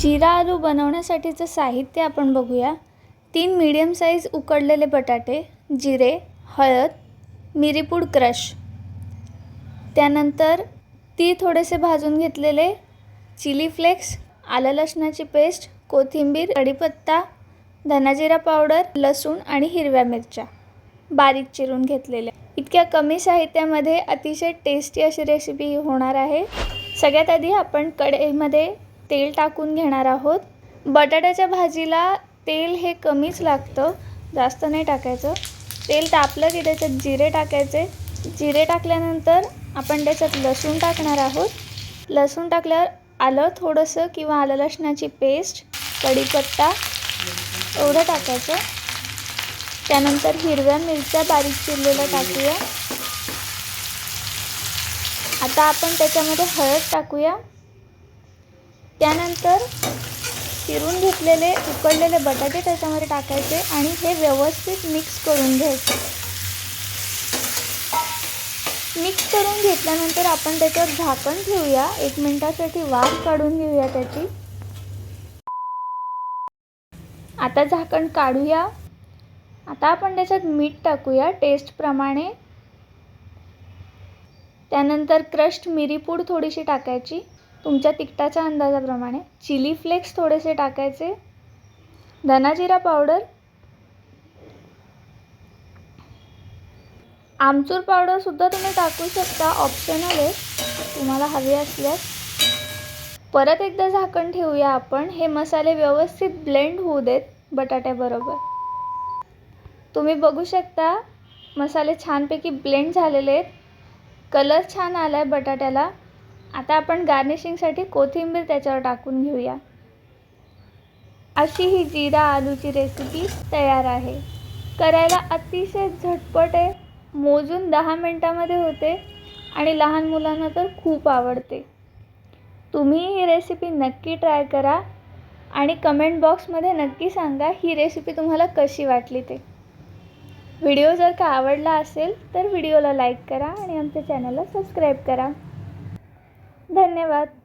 जिरा आलू बनवण्यासाठीचं साहित्य आपण बघूया. तीन मीडियम साईज उकडलेले बटाटे जिरे हळद मिरीपूड क्रश. त्यानंतर ती थोडेसे भाजून घेतलेले चिली फ्लेक्स आलं लसणाची पेस्ट कोथिंबीर कढीपत्ता धनाजिरा पावडर लसूण आणि हिरव्या मिरच्या. बारीक चिरून घेतलेल्या. इतक्या कमी साहित्यामध्ये अतिशय टेस्टी अशी रेसिपी होणार आहे. सगळ्यात आधी आपण कढईमध्ये तेल टाकून घेणार आहोत. बटाट्याच्या भाजीला तेल हे कमीच लागतं जास्त नाही टाकायचं. तेल तापलं की त्याच्यात जिरे टाकायचे. जिरे टाकल्यानंतर आपण त्याच्यात लसूण टाकणार आहोत. लसूण टाकल्यावर आलं थोडंसं किंवा आलं लसणाची पेस्ट कढीपत्ता एवढं टाकायचं. त्यानंतर हिरव्या मिरच्या बारीक चिरलेल्या टाकूया. आता आपण त्याच्यामध्ये हळद टाकूया. त्यानंतर चिरून घेतलेले उकडलेले बटाटे त्याच्यामध्ये टाकायचे आणि हे व्यवस्थित मिक्स करून घ्यायचे. मिक्स करून घेतल्यानंतर आपण त्याच्यावर झाकण ठेवूया. एक मिनटासाठी वाफ काढून घेऊया त्याची. आता झाकण काढूया. आता आपण त्याच्यात मीठ टाकूया टेस्टप्रमाणे त्यानंतर क्रश्ड मिरीपूड थोडीशी टाकायची. तुमच्या तिखटाच्या अंदाजाप्रमाणे चिली फ्लेक्स थोडेसे टाकायचे. धनाजिरा पावडर. आमचूर पावडरसुद्धा तुम्ही टाकू शकता ऑप्शनल आहे. तुम्हाला हवे असल्यास. परत एकदा झाकण ठेवूया आपण. हे मसाले व्यवस्थित ब्लेंड होऊ देत बटाट्याबरोबर. तुम्ही बघू शकता मसाले छानपैकी ब्लेंड झालेले आहेत. कलर छान आला आहे बटाट्याला. आता आपण गार्निशिंगसाठी कोथिंबीर त्याच्यावर टाकून घेऊया. अशी ही जिरा आलूची रेसिपी तयार आहे. करायला अतिशय झटपट आहे. मोजून दहा मिनटामध्ये होते आणि लहान मुलांना तर खूप आवडते. तुम्ही ही रेसिपी नक्की ट्राय करा आणि कमेंट बॉक्समध्ये नक्की सांगा ही रेसिपी तुम्हाला कशी वाटली ते. व्हिडिओ जर का आवडला असेल तर व्हिडिओला लाईक करा आणि आमच्या चॅनलला सबस्क्राईब करा. धन्यवाद.